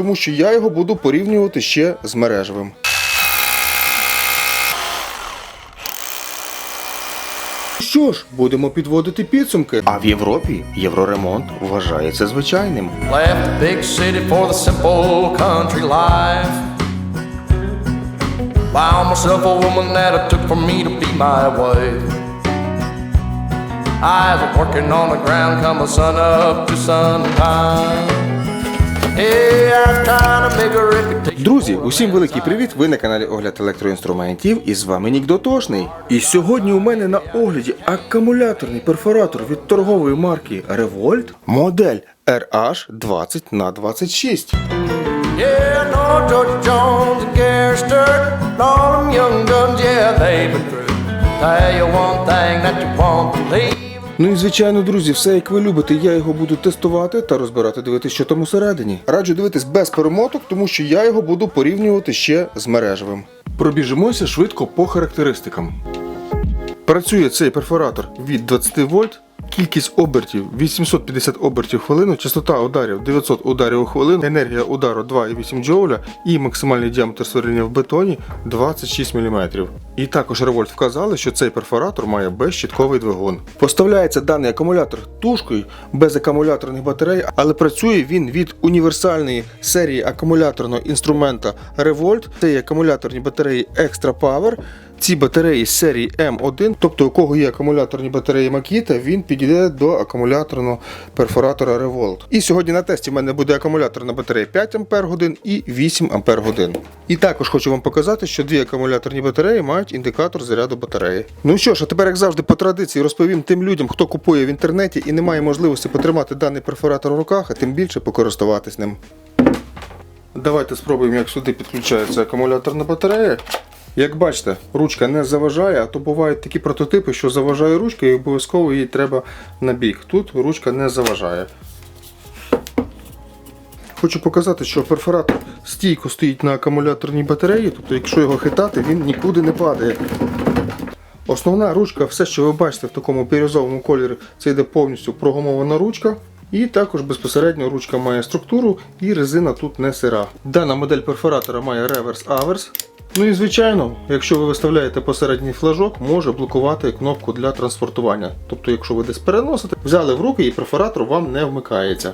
тому що я його буду порівнювати ще з мережевим. Що ж, будемо підводити підсумки. А в Європі євроремонт вважається звичайним. Left the big city for the simple country life. Found myself a woman that it took for me to be my wife. I was working on the ground, come the sun up to sundown. Hey, Друзі, усім великий привіт! Ви на каналі Огляд електроінструментів і з вами Нік Дотошний. І сьогодні у мене на огляді акумуляторний перфоратор від торгової марки Revolt, модель RH20 на 26 Yeah, I know George Jones and Gary Sturt, and all them young guns, yeah, they've been through. Tell you one thing that you won't believe. Ну і звичайно, друзі, все як ви любите, я його буду тестувати та розбирати, дивитися, що там усередині. Раджу дивитись без перемоток, тому що я його буду порівнювати ще з мережевим. Пробіжимося швидко по характеристикам. Працює цей перфоратор від 20 вольт. Кількість обертів 850 обертів в хвилину, частота ударів 900 ударів у хвилину, енергія удару 2,8 джоуля і максимальний діаметр сверління в бетоні 26 мм. І також Revolt вказали, що цей перфоратор має безщітковий двигун. Поставляється даний акумулятор тушкою без акумуляторних батарей, але працює він від універсальної серії акумуляторного інструмента Revolt. Це акумуляторні батареї Extra Power. Ці батареї з серії М1, тобто у кого є акумуляторні батареї Makita, він підійде до акумуляторного перфоратора Revolt. І сьогодні на тесті в мене буде акумуляторна батарея 5 Ах і 8 Ах. І також хочу вам показати, що дві акумуляторні батареї мають індикатор заряду батареї. Ну що ж, а тепер, як завжди, по традиції розповім тим людям, хто купує в інтернеті і не має можливості потримати даний перфоратор в руках, а тим більше покористуватись ним. Давайте спробуємо, як сюди підключається акумуляторна батарея. Як бачите, ручка не заважає, а то бувають такі прототипи, що заважає ручка і обов'язково її треба на бік. Тут ручка не заважає. Хочу показати, що перфоратор стійко стоїть на акумуляторній батареї, тобто якщо його хитати, він нікуди не падає. Основна ручка, все, що ви бачите в такому бірюзовому кольорі, це йде повністю прогумована ручка. І також безпосередньо ручка має структуру і резина тут не сира. Дана модель перфоратора має реверс-аверс. Ну і звичайно, якщо ви виставляєте посередній флажок, може блокувати кнопку для транспортування. Тобто, якщо ви десь переносите, взяли в руки і перфоратор вам не вмикається.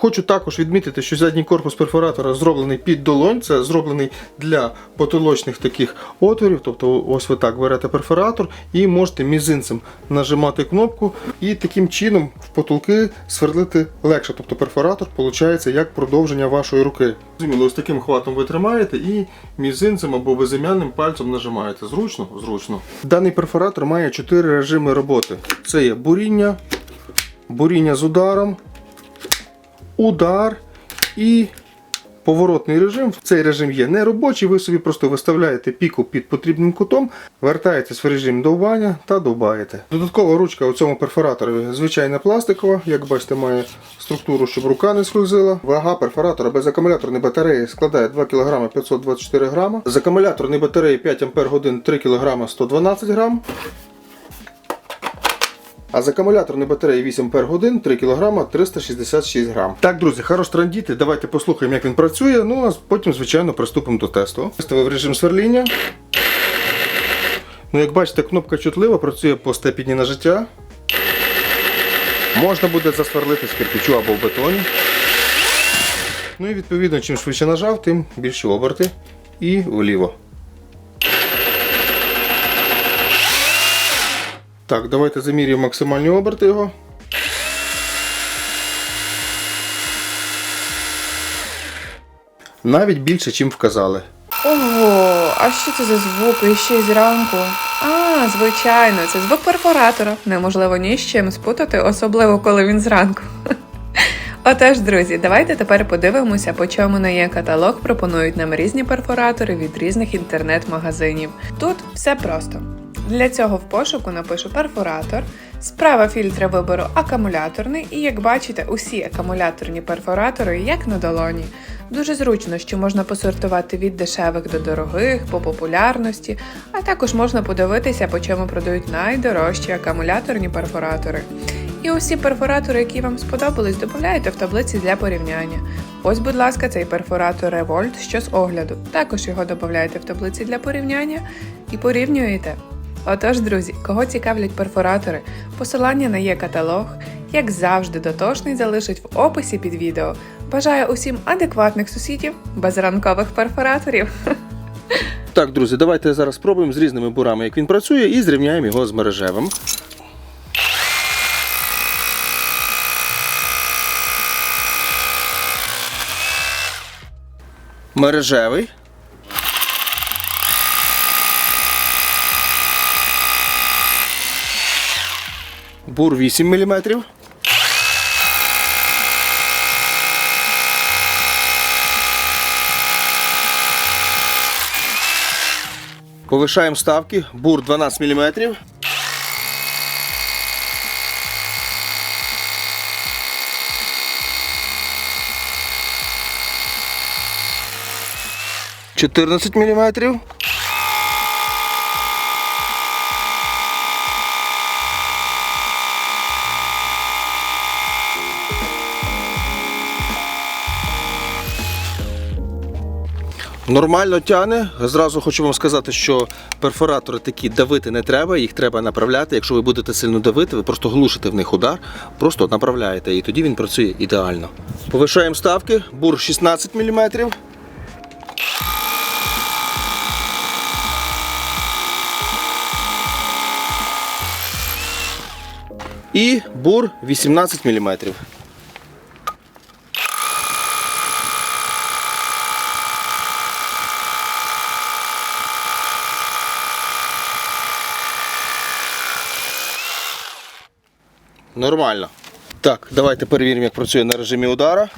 Хочу також відмітити, що задній корпус перфоратора зроблений під долонь, це зроблений для потолочних таких отворів. Тобто, ось ви так берете перфоратор і можете мізинцем нажимати кнопку і таким чином в потолки сверлити легше. Тобто перфоратор виходить як продовження вашої руки. Зрозуміло, ось таким хватом ви тримаєте і мізинцем або безім'янним пальцем нажимаєте. Зручно? Зручно. Даний перфоратор має 4 режими роботи. Це є буріння, буріння з ударом удар і поворотний режим. Цей режим є неробочий, ви собі просто виставляєте піку під потрібним кутом, вертаєтесь в режим довбання та довбаєте. Додаткова ручка у цьому перфораторі звичайна пластикова, як бачите, має структуру, щоб рука не скользила. Вага перфоратора без акумуляторної батареї складає 2 кг 524 г. З акумуляторної батареї 5 Ах 3 кг 112 г. А з акумуляторної батареї 8 пер годин 3 кг 366 грам. Так, друзі, хорош трандіти. Давайте послухаємо, як він працює. Ну а потім, звичайно, приступимо до тесту. Виставив режим сверління. Ну, як бачите, кнопка чутлива, працює по степені на життя. Можна буде засверлити з кирпичу або в бетоні. Ну і відповідно, чим швидше нажав, тим більші оберти і вліво. Так, давайте замірюємо максимальні оберти його. Навіть більше, чим вказали. Ого, а що це за звук? І ще й зранку. А, звичайно, це звук перфоратора. Неможливо ні з чим спутати, особливо коли він зранку. Отож, друзі, давайте тепер подивимося, по чому на є каталог пропонують нам різні перфоратори від різних інтернет-магазинів. Тут все просто. Для цього в пошуку напишу перфоратор. Справа фільтра виберу акумуляторний, і як бачите, усі акумуляторні перфоратори як на долоні. Дуже зручно, що можна посортувати від дешевих до дорогих, по популярності, а також можна подивитися, по чому продають найдорожчі акумуляторні перфоратори. І усі перфоратори, які вам сподобались, додайте в таблиці для порівняння. Ось, будь ласка, цей перфоратор Revolt, що з огляду. Також його додайте в таблиці для порівняння і порівнюєте. Отож, друзі, кого цікавлять перфоратори, посилання на є каталог, як завжди, дотошний залишить в описі під відео. Бажаю усім адекватних сусідів, без ранкових перфораторів. Так, друзі, давайте зараз спробуємо з різними бурами, як він працює, і зрівняємо його з мережевим. Мережевий. Бур 8 мм. Повишаємо ставки. Бур 12 мм. Чотирнадцять міліметрів. Нормально тяне. Зразу хочу вам сказати, що перфоратори такі давити не треба, їх треба направляти. Якщо ви будете сильно давити, ви просто глушите в них удар, просто направляєте, і тоді він працює ідеально. Повишаємо ставки, бур 16 мм. І бур 18 мм. Нормально. Так, давайте перевіримо, як працює на режимі удара.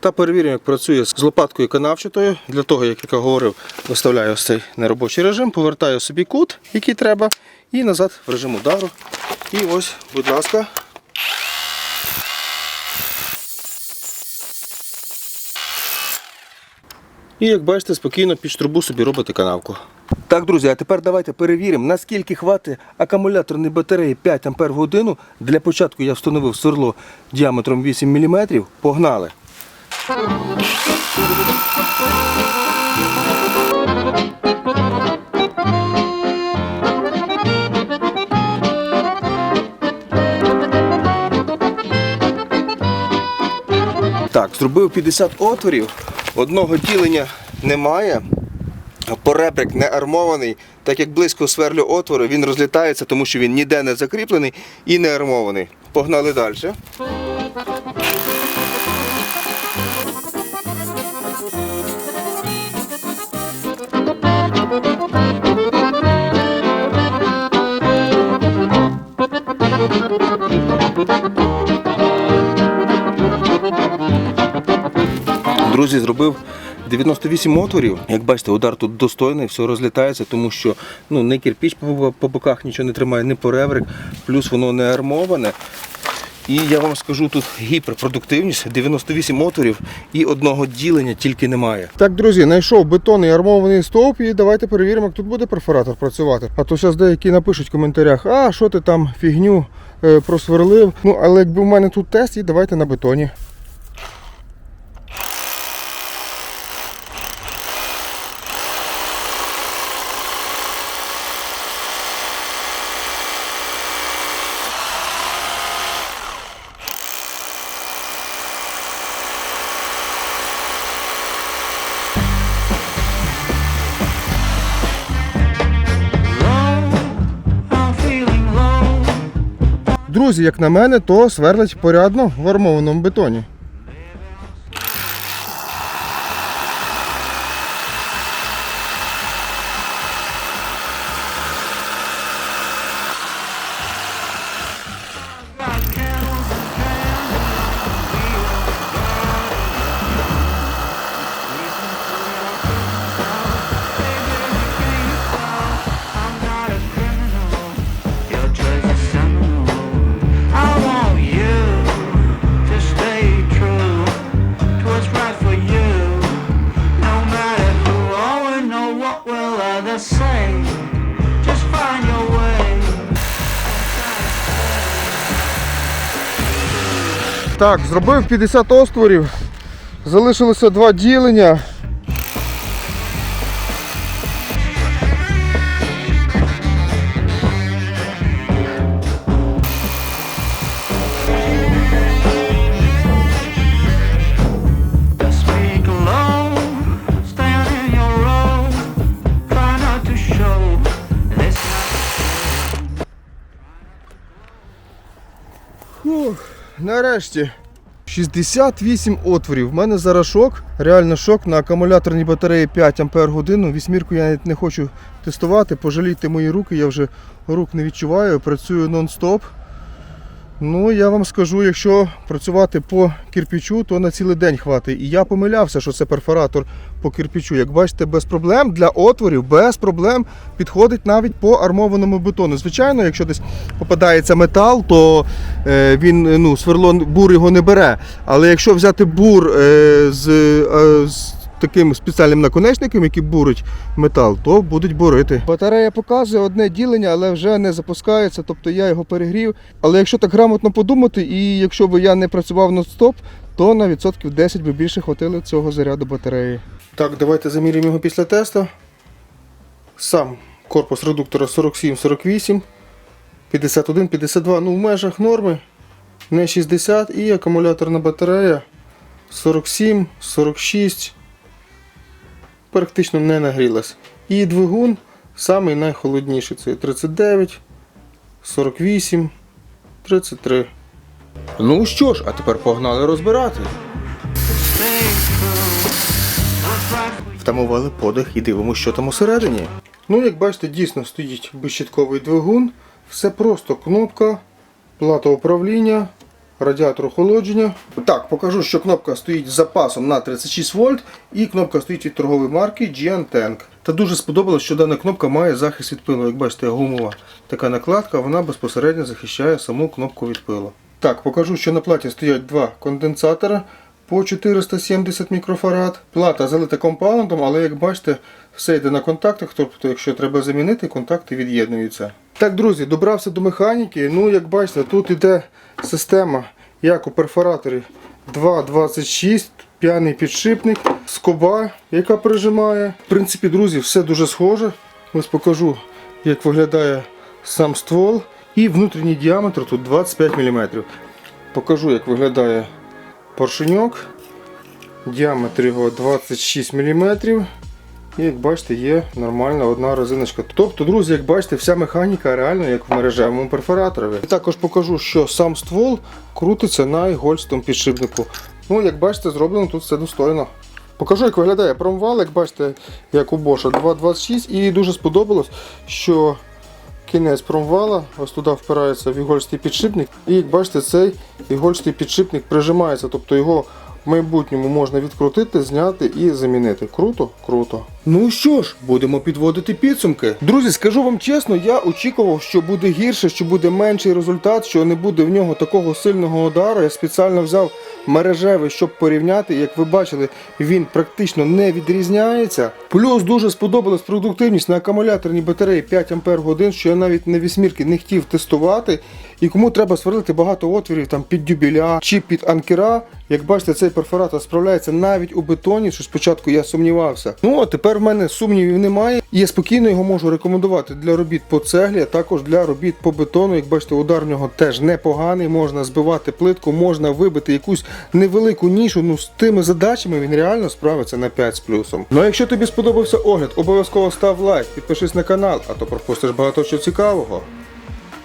Та перевіримо, як працює з лопаткою канавчатою. Для того, як я говорив, виставляю ось цей неробочий режим, повертаю собі кут, який треба, і назад в режим удару. І ось, будь ласка. І як бачите, спокійно під трубу собі робите канавку. Так, друзі, а тепер давайте перевіримо, наскільки хватить акумуляторної батареї 5 Ампер годину. Для початку я встановив сверло діаметром 8 мм. Погнали. Так, зробив 50 отворів, одного ділення немає. Поребрик не армований, так як близько сверлю отвору, він розлітається, тому що він ніде не закріплений і не армований. Погнали далі. Друзі, зробив 98 отворів. Як бачите, удар тут достойний, все розлітається, тому що ну, не кирпіч по, по боках нічого не тримає, не поребрик, плюс воно не армоване. І я вам скажу, тут гіперпродуктивність, 98 отворів і одного ділення тільки немає. Так, друзі, знайшов бетонний армований стовп і давайте перевіримо, як тут буде перфоратор працювати. А то зараз деякі напишуть в коментарях, а що ти там фігню е, просверлив. Ну, але якби в мене тут тест, і давайте на бетоні. Друзі, як на мене, то сверлить порядно в армованому бетоні. Так, зробив 50 остворів. Залишилося два ділення. Нарешті. 68 отворів. У мене зараз шок. Реально шок на акумуляторній батареї 5 Ампер годину. Вісьмірку я навіть не хочу тестувати. Пожалійте мої руки, я вже рук не відчуваю. Працюю нон-стоп. Ну, я вам скажу, якщо працювати по кирпичу, то на цілий день хватить. І я помилявся, що це перфоратор по кирпичу. Як бачите, без проблем для отворів, без проблем підходить навіть по армованому бетону. Звичайно, якщо десь попадається метал, то е, він ну, сверло бур його не бере. Але якщо взяти бур е, з, е, з таким спеціальним наконечником, який бурить метал, то будуть бурити. Батарея показує одне ділення, але вже не запускається, тобто я його перегрів. Але якщо так грамотно подумати, і якщо б я не працював нон-стоп, то на відсотків 10 би більше хватило цього заряду батареї. Так, давайте заміряємо його після тесту. Сам корпус редуктора 47-48, 51-52, ну в межах норми, не 60 і акумуляторна батарея 47, 46, практично не нагрілась. І двигун самий найхолодніший. Це 39, 48, 33. Ну що ж, а тепер погнали розбирати. Втамували подих і дивимося, що там усередині. Ну, як бачите, дійсно стоїть безщитковий двигун. Все просто кнопка, плата управління, радіатор охолодження. Так, покажу, що кнопка стоїть з запасом на 36 вольт і кнопка стоїть від торгової марки GN Tank. Та дуже сподобалось, що дана кнопка має захист від пилу. Як бачите, гумова така накладка, вона безпосередньо захищає саму кнопку від пилу. Так, покажу, що на платі стоять два конденсатора по 470 мікрофарад. Плата залита компаундом, але як бачите, все йде на контактах, тобто, якщо треба замінити, контакти від'єднуються. Так, друзі, добрався до механіки. Ну, як бачите, тут іде система, як у перфораторі 2.26, п'яний підшипник, скоба, яка прижимає. В принципі, друзі, все дуже схоже. Ось покажу, як виглядає сам ствол. І внутрішній діаметр тут 25 мм. Покажу, як виглядає поршеньок. Діаметр його 26 мм. І як бачите, є нормальна одна резиночка. Тобто, друзі, як бачите, вся механіка реально як в мережевому перфораторові. І також покажу, що сам ствол крутиться на ігольстому підшипнику. Ну, як бачите, зроблено тут все достойно. Покажу, як виглядає промвал, як бачите, як у Bosch 2.26. І дуже сподобалось, що кінець промвала, ось туди впирається в ігольстий підшипник. І як бачите, цей ігольстий підшипник прижимається, тобто його в майбутньому можна відкрутити, зняти і замінити. Круто? Круто. Ну що ж, будемо підводити підсумки. Друзі, скажу вам чесно, я очікував, що буде гірше, що буде менший результат, що не буде в нього такого сильного удару. Я спеціально взяв мережевий, щоб порівняти. Як ви бачили, він практично не відрізняється. Плюс дуже сподобалась продуктивність на акумуляторній батареї 5 Ампер годин, що я навіть на вісьмірки не хотів тестувати. І кому треба сверлити багато отворів там під дюбіля чи під анкера. Як бачите, цей перфоратор справляється навіть у бетоні, що спочатку я сумнівався. Ну а тепер в мене сумнівів немає. І я спокійно його можу рекомендувати для робіт по цеглі, а також для робіт по бетону. Як бачите, удар в нього теж непоганий. Можна збивати плитку, можна вибити якусь невелику нішу. Ну з тими задачами він реально справиться на 5 з плюсом. Ну а якщо тобі сподобався огляд, обов'язково став лайк, підпишись на канал, а то пропустиш багато чого цікавого.